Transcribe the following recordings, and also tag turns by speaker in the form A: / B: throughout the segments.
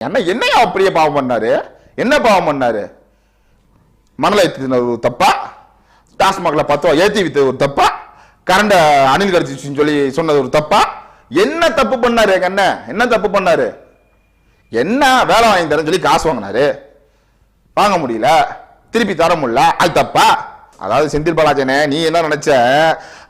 A: என்ன என்னையா அப்படியே பாவம் பண்ணாரு? என்ன பாவம் பண்ணாரு? மணலை ஏற்றின ஒரு தப்பா? டாஸ்மாக்ல பத்து ரூபா ஏற்றி விற்றது ஒரு தப்பா? கரண்ட அணில் கடிச்சிச்சுன்னு சொல்லி சொன்னது ஒரு தப்பா? என்ன தப்பு பண்ணாரு எங்க அண்ணன்? என்ன தப்பு பண்ணாரு? என்ன வேலை வாங்கி தரேன்னு சொல்லி காசு வாங்கினாரு. வாங்க முடியல. திருப்பி தர முடியல. அது தப்பா? அதாவது செந்தில் பாலாஜனே நீ என்ன நினைச்ச?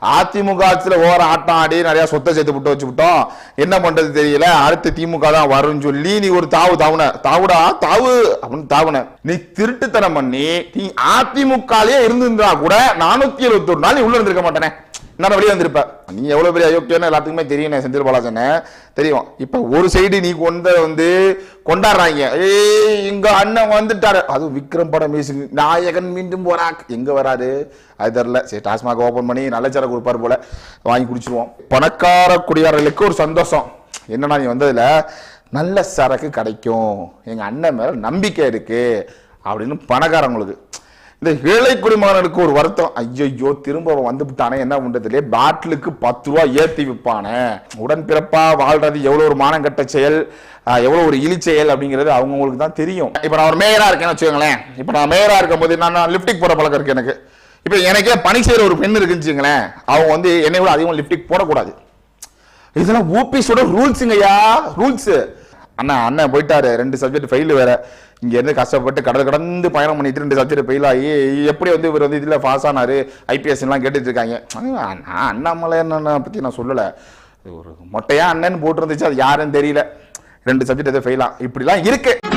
A: அதிமுக ஆட்சியில் ஓர ஆட்டம் ஆடி நிறையா சொத்தை சேர்த்து விட்டு வச்சு விட்டோம் என்ன பண்றது தெரியல? அடுத்து திமுக தான் வரும்னு சொல்லி நீ ஒரு தாவு தாவுன. தாவுடா? தாவு. அப்படின்னு தாவுன. நீ திருட்டுத்தனம் பண்ணி நீ அதிமுகலேயே இருந்திருந்தா கூட நானூத்தி எழுபத்தி ஒரு நாள் நீ உள்ள இருந்திருக்க மாட்டேனே. நான் வெளியே வந்திருப்ப? நீ எவ்வளவு பெரிய அயோக்கியன்னு எல்லாத்துக்குமே தெரியும் செந்தில் பாலாஜன. தெரியும். இப்போ ஒரு சைடு நீ கொண்ட வந்து கொண்டாடுறாங்க. ஏய் எங்க அண்ணன் வந்துட்டாரு. அது விக்ரம் படம் மியூசிக் நாயகன் மீண்டும் போறா எங்க வராரு? அது தெரியல. சரி டாஸ்மாக் ஓபன் பண்ணி நல்ல சரக்கு கொடுப்பார் போல. வாங்கி குடிச்சிருவோம். பணக்கார குடியாரர்களுக்கு ஒரு சந்தோஷம். என்னன்னா நீ வந்ததுல? நல்ல சரக்கு கிடைக்கும். எங்க அண்ணன் மேல நம்பிக்கை இருக்கு. அப்படின்னு பணக்காரங்களுக்கு. இந்த ஏழை குடிமகனுக்கு ஒரு வருத்தம். ஐயோ திரும்ப அவன் வந்து விட்டானே என்ன பண்றதுலே? பாட்டிலுக்கு பத்து ரூபா ஏத்தி விற்பானே உடன்பிறப்பா வாழ்றது எவ்வளவு ஒரு மானங்கட்ட செயல் எவ்வளோ எவ்வளவு ஒரு இழி செயல் அப்படிங்கிறது அவங்கவுங்களுக்கு தான் தெரியும். இப்ப நான் ஒரு மேயராக இருக்கேன்னு வச்சுக்கோங்களேன். இப்ப நான் மேயராக இருக்கும் போது நான் லிப்டிக் போட பழக்கம் இருக்கு எனக்கு. இப்போ எனக்கே பணி செய்கிற ஒரு பெண் இருக்குன்னு அவங்க வந்து என்னை விட அதிகமாக லிப்டிக் போடக்கூடாது. இதெல்லாம் ஓபிஸோட ரூல்ஸுங்கய்யா ரூல்ஸு அண்ணா அண்ணன் போயிட்டாரு ரெண்டு சப்ஜெக்ட் ஃபெயில் வேற. இங்கேருந்து கஷ்டப்பட்டு கடல் கடந்து பயணம் பண்ணிட்டு ரெண்டு சப்ஜெக்ட் ஃபெயில் ஆகி எப்படி வந்து இவர் வந்து இதில் பாஸ் ஆனாரு ஐபிஎஸ்லாம் கேட்டுட்டு இருக்காங்க. நான் அண்ணாமலை என்ன பற்றி நான் சொல்லலை. ஒரு மொட்டையா அண்ணன் போட்டிருந்துச்சு அது யாருன்னு தெரியல. ரெண்டு சப்ஜெக்ட் எதுவும் ஃபெயிலாக இப்படிலாம் இருக்குது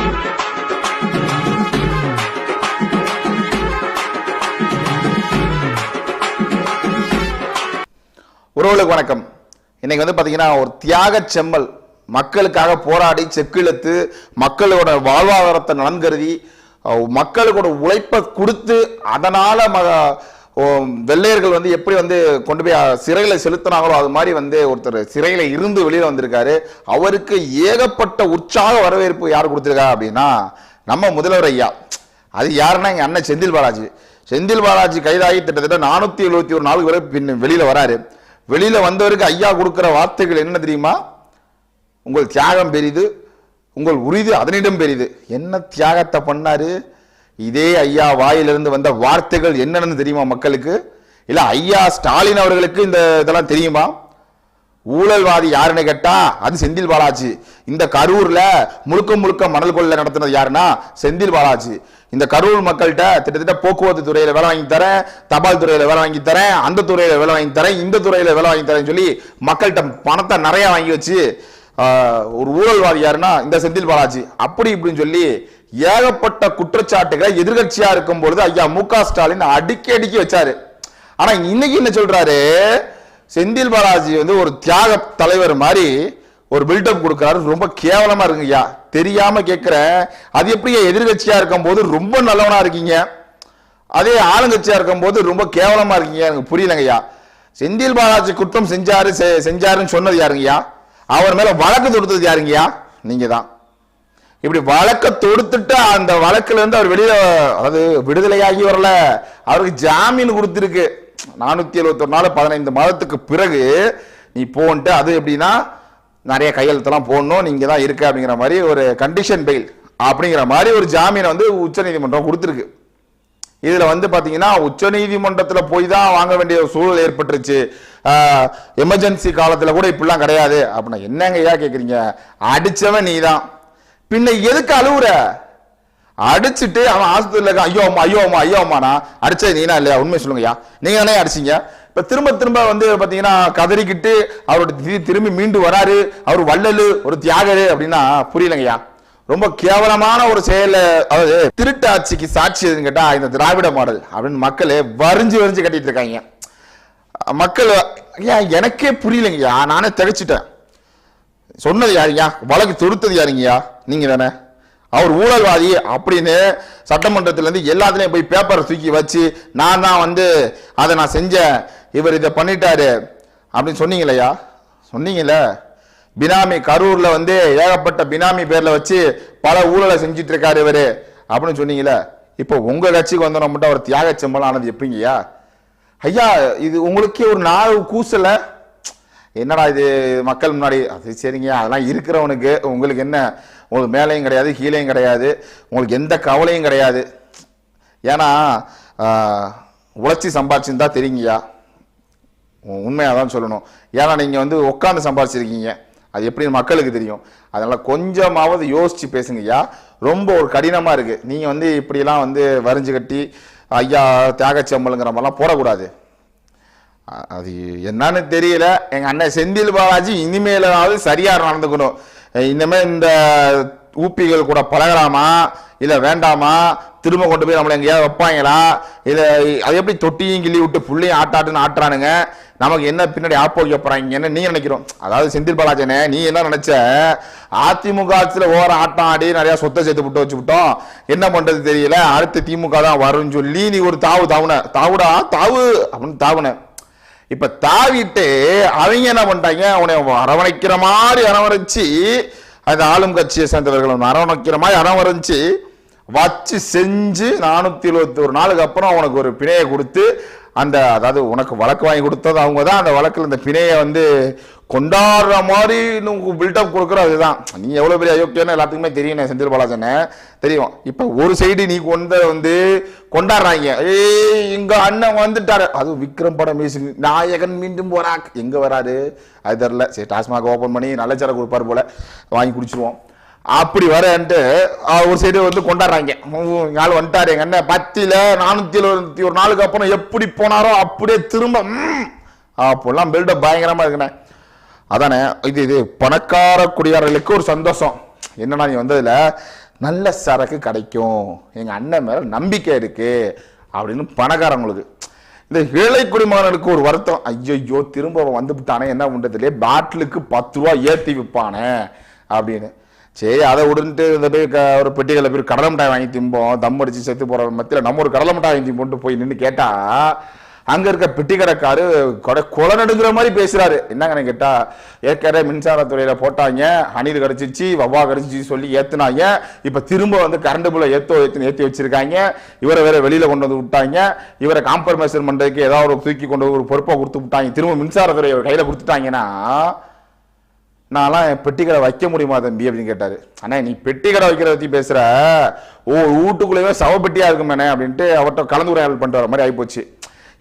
A: உறவுகளுக்கு வணக்கம். இன்னைக்கு வந்து பார்த்தீங்கன்னா ஒரு தியாக செம்மல். மக்களுக்காக போராடி செக்கிழுத்து மக்களோட வாழ்வாதாரத்தை நலன் கருதி மக்களுக்கோட உழைப்பை கொடுத்து அதனால் ம வெள்ளையர்கள் வந்து எப்படி வந்து கொண்டு போய் சிறையில் செலுத்தினாங்களோ அது மாதிரி வந்து ஒருத்தர் சிறையில் இருந்து வெளியில் வந்திருக்காரு. அவருக்கு ஏகப்பட்ட உற்சாக வரவேற்பு யார் கொடுத்துருக்கா அப்படின்னா நம்ம முதல்வர் ஐயா. அது யாருன்னா எங்கள் அண்ணன் செந்தில் பாலாஜி. செந்தில் பாலாஜி கைதாகி கிட்டத்தட்ட நானூற்றி எழுபத்தி ஒரு நாளுக்கு வரை பின் வெளியில் வராரு. வெளியில வந்தவருக்கு ஐயா கொடுக்கிற வார்த்தைகள் என்ன தெரியுமா? உங்கள் தியாகம் பெரிது உங்கள் உறுதி அதனிடம் பெரிது. என்ன தியாகத்தை பண்ணாரு? இதே ஐயா வாயிலிருந்து வந்த வார்த்தைகள் என்னென்னு தெரியுமா மக்களுக்கு? இல்ல ஐயா ஸ்டாலின் அவர்களுக்கு இந்த இதெல்லாம் தெரியுமா? ஊழல்வாதி யாருன்னு கேட்டா அது செந்தில் பாலாஜி. இந்த கரூர்ல முழுக்க முழுக்க மணல் கொள்ளை நடத்தினது யாருன்னா செந்தில் பாலாஜி. இந்த கரூர் மக்கள்கிட்ட கிட்டத்தட்ட போக்குவரத்து துறையில வேலை வாங்கி தரேன் தபால் துறையில வேலை வாங்கி தரேன் அந்த துறையில வேலை வாங்கி தரேன் இந்த துறையில வேலை வாங்கி தரேன்னு சொல்லி மக்கள்கிட்ட பணத்தை நிறைய வாங்கி வச்சு ஒரு ஊழல்வாதி யாருன்னா இந்த செந்தில் பாலாஜி. அப்படி இப்படின்னு சொல்லி ஏகப்பட்ட குற்றச்சாட்டுகளை எதிர்கட்சியா இருக்கும் பொழுது ஐயா மு க ஸ்டாலின் அடிக்கி அடிக்கி வச்சாரு. ஆனா இன்னைக்கு என்ன சொல்றாரு? செந்தில் பாலாஜி வந்து ஒரு தியாக தலைவர் மாதிரி ஒரு பில்டப் கொடுக்குறாரு. ரொம்ப கேவலமா இருக்குங்கய்யா தெரியாம கேட்கிறேன் அது எப்படியா எதிர்கட்சியா இருக்கும் போது ரொம்ப நல்லவனா இருக்கீங்க? அதே ஆளுங்கட்சியா இருக்கும் போது ரொம்ப கேவலமா இருக்கீங்க? எனக்கு புரியலங்கய்யா செந்தில் பாலாஜி குற்றம் செஞ்சாரு செ- செஞ்சாருன்னு சொன்னது யாருங்கய்யா அவர் மேல வழக்கு தொடுத்தது யாருங்கய்யா நீங்க தான். இப்படி வழக்க தொடுத்துட்டு அந்த வழக்குல இருந்து அவர் வெளியில அதாவது விடுதலையாகி வரல. அவருக்கு ஜாமீன் கொடுத்துருக்கு. நானூற்றி எழுபத்தொரு நாள் பதினைந்து மாதத்துக்கு பிறகு நீ போன்ட்டு அது எப்படின்னா நிறைய கையெழுத்தெல்லாம் போடணும் நீங்கள் தான் இருக்க அப்படிங்கிற மாதிரி ஒரு கண்டிஷன் பெயில் அப்படிங்கிற மாதிரி ஒரு ஜாமீனை வந்து உச்சநீதிமன்றம் கொடுத்துருக்கு. இதில் வந்து பார்த்தீங்கன்னா உச்சநீதிமன்றத்தில் போய் தான் வாங்க வேண்டிய ஒரு சூழல் ஏற்பட்டுருச்சு. எமர்ஜென்சி காலத்தில் கூட இப்படிலாம் கிடையாது. அப்படின்னா என்னங்க ஐயா கேக்குறீங்க? அடிச்சவன் நீதான். பின்ன எதுக்கு அழுவுற? அடிச்சுட்டு அவன் ஆஸ்பத்திரியில் இருக்கான் ஐயோ அம்மா ஐயோ அம்மா ஐயோ அம்மாண்ணா. அடிச்சது நீனா இல்லையா? உண்மை சொல்லுங்கய்யா. நீங்க தானே அடிச்சீங்க. இப்போ திரும்ப திரும்ப வந்து பார்த்தீங்கன்னா கதறிக்கிட்டு அவரோட திரும்பி மீண்டு வராரு. அவர் வள்ளல் ஒரு தியாகரு அப்படின்னா புரியலங்கய்யா. ரொம்ப கேவலமான ஒரு செயல அதாவது திருட்டு ஆட்சிக்கு சாட்சி எதுன்னு கேட்டா இந்த திராவிட மாடல் அப்படின்னு மக்களே வரிஞ்சு வரிஞ்சு கட்டிட்டு இருக்காங்க. மக்கள் ஐயா எனக்கே புரியலைங்கய்யா. நானே திகைச்சிட்டேன். சொன்னது யாருங்கய்யா? வழக்கு தொடுத்தது யாருங்கய்யா? நீங்க தானே. அவர் ஊழல்வாதி அப்படின்னு சட்டமன்றத்திலேருந்து எல்லாத்துலேயும் போய் பேப்பரை தூக்கி வச்சு நான் தான் வந்து அதை நான் செஞ்சேன் இவர் இதை பண்ணிட்டாரு அப்படின்னு சொன்னீங்களையா? சொன்னீங்கல்ல? பினாமி கரூரில் வந்து ஏகப்பட்ட பினாமி பேரில் வச்சு பல ஊழலை செஞ்சுட்டு இருக்காரு இவர் அப்படின்னு சொன்னீங்களே இப்போ உங்கள் கட்சிக்கு வந்தோம் மட்டும் அவர் தியாக செம்பலம் ஆனது எப்படிங்கய்யா? ஐயா இது உங்களுக்கே ஒரு நாள் கூசலை. என்னடா இது மக்கள் முன்னாடி அது சரிங்க அதெல்லாம் இருக்கிறவனுக்கு உங்களுக்கு என்ன? உங்களுக்கு மேலேயும் கிடையாது கீழேயும் கிடையாது உங்களுக்கு எந்த கவலையும் கிடையாது. ஏன்னா உழைச்சி சம்பாதிச்சுன்னு தான் தெரியுங்கய்யா. உண்மையாக தான் சொல்லணும். ஏன்னா நீங்கள் வந்து உட்காந்து சம்பாதிச்சிருக்கீங்க அது எப்படி மக்களுக்கு தெரியும். அதனால் கொஞ்சமாவது யோசித்து பேசுங்கய்யா. ரொம்ப ஒரு கடினமாக இருக்குது நீங்கள் வந்து இப்படிலாம் வந்து வரிஞ்சு கட்டி ஐயா தியாகச்சம்பளுங்கிற மாதிரிலாம் போடக்கூடாது. அது என்னன்னு தெரியல. எங்கள் அண்ணன் செந்தில் பாலாஜி இனிமேலாவது சரியாக நடந்துக்கணும். இனிமேல் இந்த ஊப்பிகள் கூட பழகலாமா? இல்லை வேண்டாமா? திரும்ப கொண்டு போய் நம்மளை எங்கேயாவது வைப்பாங்களா? இல்லை அது எப்படி தொட்டியும் கிள்ளி விட்டு புள்ளையும் ஆட்டாட்டுன்னு ஆட்டுறானுங்க? நமக்கு என்ன பின்னாடி ஆப்போ வைக்க என்ன நீங்க நினைக்கிறோம்? அதாவது செந்தில் பாலாஜனே நீ என்ன நினச்ச? அதிமுக ஆட்சியில் ஓர ஆட்டம் ஆடி நிறையா சொத்தை சேர்த்து விட்டு வச்சு விட்டோம். என்ன பண்ணுறது தெரியல. அடுத்து திமுக தான் வரும்னு சொல்லி நீ ஒரு தாவு தாவுன. தாவுடா? தாவு. அப்படின்னு தாவுன. இப்ப தாவிட்டு அவங்க என்ன பண்ணிட்டாங்க? அவனை அரவணைக்கிற மாதிரி அரவணைச்சு அந்த ஆளும் கட்சியை சேர்ந்தவர்கள் அரவணைக்கிற மாதிரி அரவணைச்சு வச்சு செஞ்சு நானூத்தி இருபத்தி ஒரு நாளுக்கு அப்புறம் அவனுக்கு ஒரு பிணையை கொடுத்து அந்த அதாவது உனக்கு வழக்கு வாங்கி கொடுத்தது அவங்க தான் அந்த வழக்கில் இந்த பிணையை வந்து கொண்டாடுற மாதிரி பில்டப் கொடுக்குற அதுதான். நீ எவ்வளோ பெரிய அயோக்கியன்னு எல்லாத்துக்குமே தெரியும் நான் செந்தில் பாலாஜனை தெரியும். இப்போ ஒரு சைடு நீ கொண்ட வந்து கொண்டாடுறாங்க. ஏய் எங்கள் அண்ணன் வந்துட்டாரு. அது விக்ரம் படம் பேசுங்க நாயகன் மீண்டும் போறா எங்கே வராரு? அது தெரில சரி டாஸ்மாக ஓப்பன் பண்ணி நல்ல சரக்கு கொடுப்பாரு போல. வாங்கி குடிச்சிருவோம். அப்படி வரேன்ட்டு ஒரு சைடு வந்து கொண்டாடுறாங்க. ஆள் வந்துட்டாரு. எங்க அண்ணன் பத்தியில நானூத்தி எழுபத்தி ஒரு நாளுக்கு அப்புறம் எப்படி போனாரோ அப்படியே திரும்ப அப்படிலாம் அப்போல்லாம் பில்டப் பயங்கரமா இருக்குண்ணே. அதானே இது இது பணக்கார குடியாரர்களுக்கு ஒரு சந்தோஷம். என்னன்னா நீ வந்ததுல நல்ல சரக்கு கிடைக்கும். எங்க அண்ணன் மேல நம்பிக்கை இருக்கு அப்படின்னு பணக்காரங்களுக்கு. இந்த ஏழை குடிமகனுக்கு ஒரு வருத்தம். ஐயோ திரும்ப அவன் வந்து விட்டானே என்ன பண்றதுலே பாட்டிலுக்கு பத்து ரூபா ஏற்றி விற்பானே அப்படின்னு. சரி அதை விடுன்ட்டு இந்த போய் க- ஒரு பெட்டிகளில் போய் கடலை மிட்டாய் வாங்கி திம்போம். தம் அடிச்சு செத்து போகிற மத்தியில் நம்ம ஒரு கடலை மிட்டாய் வாங்கி திம்போன்ட்டு போய் நின்று கேட்டால் அங்கே இருக்க பெட்டி கடைக்காரு கொடை கொலை நடுங்கிற மாதிரி பேசுகிறாரு என்னங்கன்னு கேட்டால் ஏற்கனவே மின்சாரத்துறையில் போட்டாங்க அணில் கிடச்சிச்சு வவ்வா கிடச்சிச்சு சொல்லி ஏற்றுனாங்க இப்போ திரும்ப வந்து கரண்ட் பிள்ளை ஏற்றோ ஏற்றி ஏற்றி வச்சிருக்காங்க. இவரை வேற வெளியில் கொண்டு வந்து விட்டாங்க. இவரை காம்ப்ரமைசன் பண்ணுறதுக்கு ஏதாவது ஒரு தூக்கி கொண்டு ஒரு பொறுப்பை கொடுத்து விட்டாங்க. திரும்ப மின்சாரத்துறை கையில் கொடுத்துட்டாங்கன்னா நான்லாம் என் வைக்க முடியுமா தம்பி அப்படின்னு கேட்டாரு. அண்ணா நீ பெட்டிக்கடை வைக்கிறத பத்தி பேசுற. ஓ வீட்டுக்குள்ளேயே சவப்பெட்டியா இருக்குமேனே அப்படின்ட்டு அவர்கிட்ட கலந்துரையாடல் பண்ணிட்டு வர மாதிரி ஆகிப்போச்சு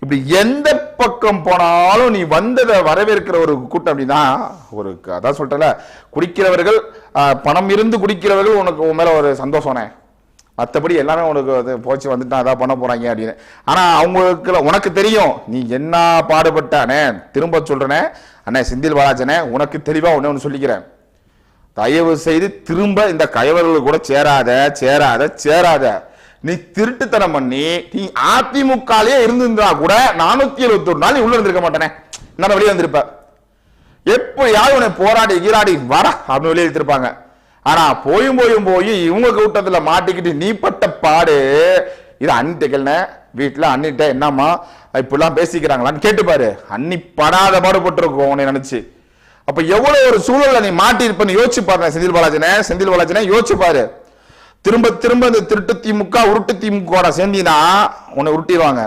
A: இப்படி எந்த பக்கம் போனாலும் நீ வந்ததை வரவேற்கிற ஒரு கூட்டம் அப்படின்னா ஒரு க- அதான் சொல்லிட்டல குடிக்கிறவர்கள் பணம் இருந்து குடிக்கிறவர்கள் உனக்கு உன் மேல ஒரு சந்தோஷம்னே மற்றபடி எல்லாமே உனக்கு அது போச்சு வந்துட்டான் அதான் பண்ண போறாங்க அப்படின்னு. ஆனா அவங்களுக்கு உனக்கு தெரியும் நீ என்ன பாடுபட்டானே திரும்ப சொல்றனே அண்ணே செந்தில் பாலாஜனே உனக்கு தெளிவா ஒண்ணு ஒன்று சொல்லிக்கிறேன். தயவு செய்து திரும்ப இந்த கயவர்கள் கூட சேராத சேராத சேராத. நீ திருட்டுத்தனம் பண்ணி நீ அதிமுகலயே இருந்திருந்தா கூட நானூத்தி எழுபத்தி ஒரு நாள் நீ உள்ள இருந்திருக்க மாட்டேனே. நான் வெளியே வந்திருப்ப. எப்படியாவது உன்னை போராடி ஈராடி வர அப்படின்னு வெளியே எடுத்திருப்பாங்க. ஆனா போயும் போயும் போய் இவங்க கூட்டத்துல மாட்டிக்கிட்டு நீ பட்ட பாடு இது அண்ணிட்ட வீட்டில் அண்ணிட்ட என்னம்மா இப்படிலாம் பேசிக்கிறாங்களான்னு கேட்டு பாரு. அன்னி படாத பாடுபட்டிருக்கோம் உன்னை நினைச்சு. அப்போ எவ்வளோ ஒரு சூழல்ல நீ மாட்டியிருப்பேன்னு யோசிச்சு பாருங்க செந்தில் பாலாஜினே செந்தில் பாலாஜினே யோசிச்சு பாரு. திரும்ப திரும்ப இந்த திருட்டு திமுக உருட்டு திமுக சேர்ந்தினா உன்னை உருட்டிடுவாங்க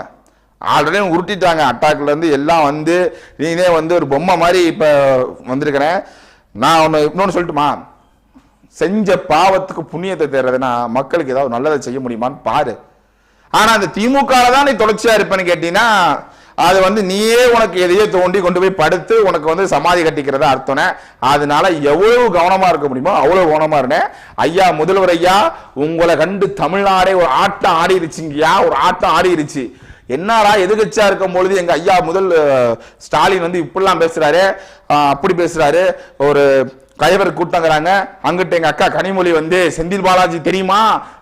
A: ஆல்ரெடி உருட்டிட்டாங்க. அட்டாக்லேருந்து எல்லாம் வந்து நீனே வந்து ஒரு பொம்மை மாதிரி இப்போ வந்திருக்கிறேன். நான் ஒன்று இன்னொன்று சொல்லட்டுமா? செஞ்ச பாவத்துக்கு புண்ணியத்தை தேடுறதுன்னா மக்களுக்கு ஏதாவது நல்லதை செய்ய முடியுமான்னு பாரு. ஆனா அந்த திமுக தான் நீ தொடர்ச்சியா இருப்பேன்னு கேட்டீங்கன்னா அது வந்து நீயே உனக்கு எதையோ தோண்டி கொண்டு போய் படுத்து உனக்கு வந்து சமாதி கட்டிக்கிறதா அர்த்தம்னே. அதனால எவ்வளவு கவனமா இருக்க முடியுமோ அவ்வளவு கவனமா இருந்தேன் ஐயா முதல்வர் ஐயா உங்களை கண்டு தமிழ்நாடே ஒரு ஆட்டம் ஆடிருச்சுங்கய்யா ஒரு ஆட்டம் ஆடிருச்சு. என்னடா எதிர்கட்சியா இருக்கும் பொழுது எங்க ஐயா முதல் ஸ்டாலின் வந்து இப்படிலாம் பேசுறாரு. அப்படி பேசுறாரு. ஒரு கயவர் கூட்டங்கிறாங்க அங்கிட்ட எங்க அக்கா கனிமொழி வந்து செந்தில் பாலாஜி தெரியுமா?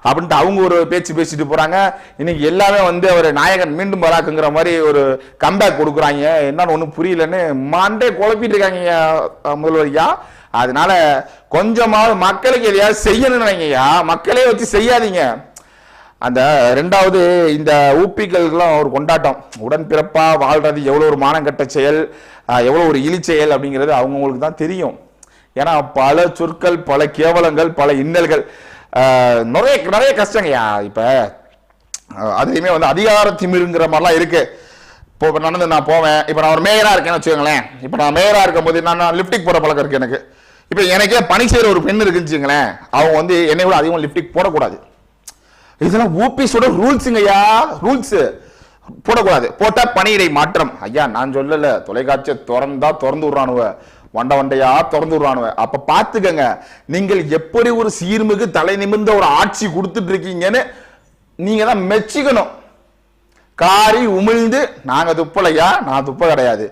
A: அப்படின்ட்டு அவங்க ஒரு பேச்சு பேசிட்டு போறாங்க. இன்னைக்கு எல்லாமே வந்து அவர் நாயகன் மீண்டும் பராக்குங்கிற மாதிரி ஒரு கம்பேக் கொடுக்குறாங்க. என்னன்னு ஒன்றும் புரியலன்னு மாண்டே குழப்பிட்டு இருக்காங்க ஐயா, முதல்வர் ஐயா அதனால கொஞ்சமாவது மக்களுக்கு எதையாவது செய்யணும்னு நினைங்கய்யா மக்களே வச்சு செய்யாதீங்க. அந்த ரெண்டாவது இந்த ஊப்பிகளுக்கெல்லாம் ஒரு கொண்டாட்டம். உடன்பிறப்பாக வாழ்றது எவ்வளோ ஒரு மானங்கட்ட செயல் எவ்வளோ ஒரு இழி செயல் அப்படிங்கிறது அவங்கவுங்களுக்கு தான் தெரியும். ஏன்னா பல சொற்கள் பல கேவலங்கள் பல இன்னல்கள் நிறைய நிறைய கஷ்டங்கய்யா இப்போ அதுலேயுமே வந்து அதிகார திமிருங்கிற மாதிரிலாம் இருக்கு. இப்போ இப்போ நடந்து நான் போவேன். இப்போ நான் ஒரு மேயராக இருக்கேன்னு வச்சுக்கோங்களேன். இப்போ நான் மேயராக இருக்கும்போது நான் நான் லிப்டிக் போகிற பழக்கம் இருக்குது எனக்கு. இப்போ எனக்கே பணி செய்கிற ஒரு பெண் இருக்குன்னு வச்சுங்களேன் அவங்க வந்து என்னை விட அதிகமாக லிஃப்டிக் போடக்கூடாது. இதெல்லாம் ஊபிஸோட ரூல்ஸுங்கய்யா ரூல்ஸு போடக்கூடாது. போட்டால் பணியிடை மாற்றம். ஐயா நான் சொல்லலை. தொலைக்காட்சியை திறந்தா திறந்து விட்றானுவ. வண்ட வண்டையா திறந்து விடுறானுவ அப்ப பாத்துக்கங்க நீங்கள் எப்படி ஒரு சீர்மிகு தலை நிமிர்ந்த ஒரு ஆட்சி கொடுத்துட்டு இருக்கீங்கன்னு நீங்க தான் மெச்சிக்கணும். காரி உமிழ்ந்து நாங்க துப்பலையா? நான் துப்ப கிடையாது.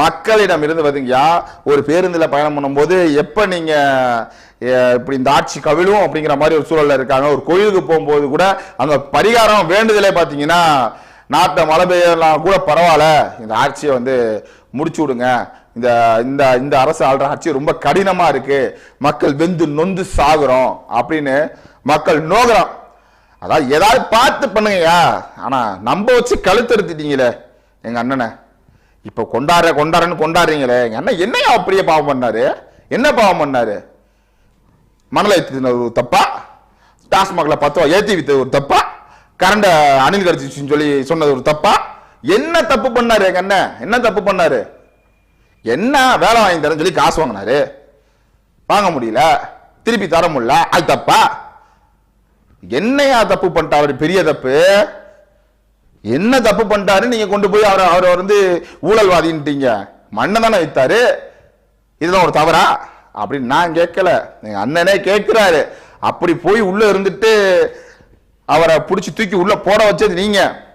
A: மக்களிடம் இருந்து பார்த்தீங்கயா ஒரு பேருந்தில் பயணம் பண்ணும்போது எப்போ நீங்கள் இப்படி இந்த ஆட்சி கவிழும் அப்படிங்கிற மாதிரி ஒரு சூழலில் இருக்காங்க. ஒரு கோயிலுக்கு போகும்போது கூட அந்த பரிகாரம் வேண்டுதலே பார்த்தீங்கன்னா நாட்டை மழை பெய்யலாம் கூட பரவாயில்ல. இந்த ஆட்சியை வந்து முடிச்சு விடுங்க. இந்த இந்த இந்த அரசு ஆள்ற ஆட்சி ரொம்ப கடினமாக இருக்கு. மக்கள் வெந்து நொந்து சாகுறோம் அப்படின்னு மக்கள் நோகிறோம். அதான் ஏதாவது பார்த்து பண்ணுங்கய்யா. ஆனால் நம்ப வச்சு கழுத்தெடுத்துட்டீங்களே எங்கள் அண்ணனை. இப்போ கொண்டாடுற கொண்டாடுறன்னு கொண்டாடுறீங்களே. எங்கள் அண்ணன் என்னையா அப்படியே பாவம் பண்ணாரு? என்ன பாவம் பண்ணாரு? மணலை ஏற்றின ஒரு தப்பா? டாஸ்மாக்ல பத்து ரூபா ஏற்றி வித்தது ஒரு தப்பா? கரண்டை அணில் கடிச்சிச்சுன்னு சொல்லி சொன்னது ஒரு தப்பா? என்ன தப்பு பண்ணாரு எங்கள் அண்ணன்? என்ன தப்பு பண்ணாரு? என்ன வேலை வாங்கி தரேன்னு சொல்லி காசு வாங்கினாரு. வாங்க முடியல. திருப்பி தர முடியல. அது தப்பா? என்னையா தப்பு பண்ணிட்டா அவர் பெரிய தப்பு. என்ன தப்பு பண்ணிட்டாரு? நீங்க கொண்டு போய் அவர் அவரை வந்து ஊழல்வாதின்ட்டீங்க. மண்ணை தானே வைத்தாரு. இதுதான் ஒரு தவறா? அப்படின்னு நான் கேட்கல. எங்க அண்ணனே கேட்கிறாரு. அப்படி போய் உள்ள இருந்துட்டு அவரை பிடிச்சி தூக்கி உள்ள போட வச்சது நீங்க.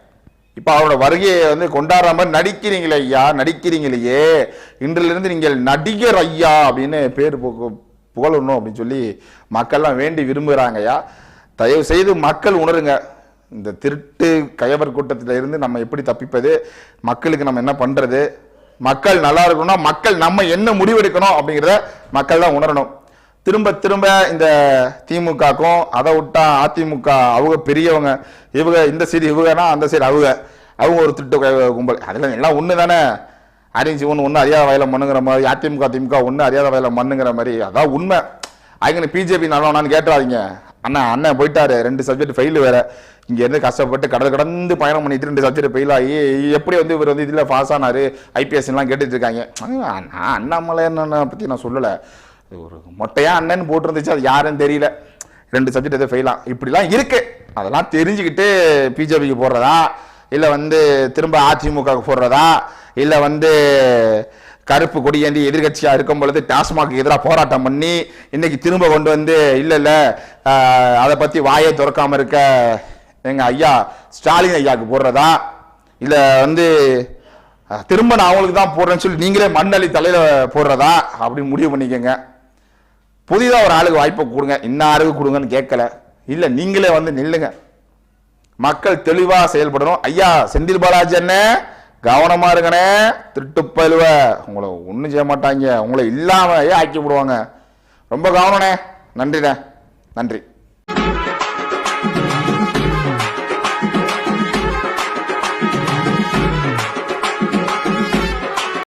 A: இப்போ அவரோட வருகையை வந்து கொண்டாடுற மாதிரி நடிக்கிறீங்களே ஐயா நடிக்கிறீங்களையே. இன்றிலிருந்து நீங்கள் நடிகர் ஐயா அப்படின்னு பேர் புக- புகழணும் அப்படின்னு சொல்லி மக்கள்லாம் வேண்டி விரும்புகிறாங்க ஐயா. தயவு செய்து மக்கள் உணருங்க. இந்த திருட்டு கயவர் கூட்டத்தில் இருந்து நம்ம எப்படி தப்பிப்பது? மக்களுக்கு நம்ம என்ன பண்ணுறது மக்கள் நல்லா இருக்கணும்னா மக்கள் நம்ம என்ன முடிவெடுக்கணும் அப்படிங்கிறத மக்கள் தான் உணரணும். திரும்ப திரும்ப இந்த திமுகக்கும் அதை விட்டா அதிமுக அவங்க பெரியவங்க இவங்க இந்த சைடு இவங்கன்னா அந்த சைடு அவங்க. அவங்க ஒரு திட்ட கும்பல். அதில் எல்லாம் ஒன்று தானே அறிஞ்சு ஒன்று ஒன்று அறியாத வயலை மண்ணுங்கிற மாதிரி அதிமுக திமுக ஒன்று அறியாத வயலை மண்ணுங்கிற மாதிரி. அதான் உண்மை. அவங்க பிஜேபி நல்லவனான்னு கேட்டுறாதீங்க. அண்ணா அண்ணன் போயிட்டாரு. ரெண்டு சப்ஜெக்ட் ஃபெயில் வேற. இங்கேருந்து கஷ்டப்பட்டு கடல் கடந்து பயணம் பண்ணிட்டு ரெண்டு சப்ஜெக்ட் ஃபெயில் ஆகி எப்படி வந்து இவர் வந்து இதில் பாஸ் ஆனாரு? ஐபிஎஸ் எல்லாம் கேட்டுட்டு இருக்காங்க. ஆ, நான் அண்ணாமலை என்ன பற்றி நான் சொல்லலை. ஒரு மொட்டையா அண்ணன் போட்டிருந்துச்சு அது யாருன்னு தெரியல. ரெண்டு சப்ஜெக்ட் எதுவும் ஃபெயிலாம் இப்படிலாம் இருக்கு. அதெல்லாம் தெரிஞ்சுக்கிட்டு பிஜேபிக்கு போடுறதா? இல்லை வந்து திரும்ப அதிமுகவுக்கு போடுறதா? இல்லை வந்து கருப்பு கொடியேந்தி எதிர்கட்சியாக இருக்கும் பொழுது டாஸ்மாக் எதிராக போராட்டம் பண்ணி இன்னைக்கு திரும்ப கொண்டு வந்து இல்லை இல்லை அதை பற்றி வாயை திறக்காமல் இருக்க எங்கள் ஐயா ஸ்டாலின் ஐயாவுக்கு போடுறதா? இல்லை வந்து திரும்ப நான் அவங்களுக்கு தான் போடுறேன்னு சொல்லி நீங்களே மண்ணள்ளி தலையில் போடுறதா? அப்படின்னு முடிவு பண்ணிக்கோங்க. புதிதாக ஒரு ஆளுக்கு வாய்ப்பை கொடுங்க. இன்ன ஆளுக்கு கொடுங்கன்னு கேட்கல. இல்லை நீங்களே வந்து நில்லுங்க. மக்கள் தெளிவாக செயல்படணும். ஐயா செந்தில் பாலாஜி என்ன கவனமாக இருக்கணே. திருட்டுப்பழுவ உங்களை ஒன்றும் செய்ய மாட்டாங்க. உங்களை இல்லாமையே ஆக்கி விடுவாங்க. ரொம்ப கவனம்ண்ணே. நன்றிண்ணே. நன்றி.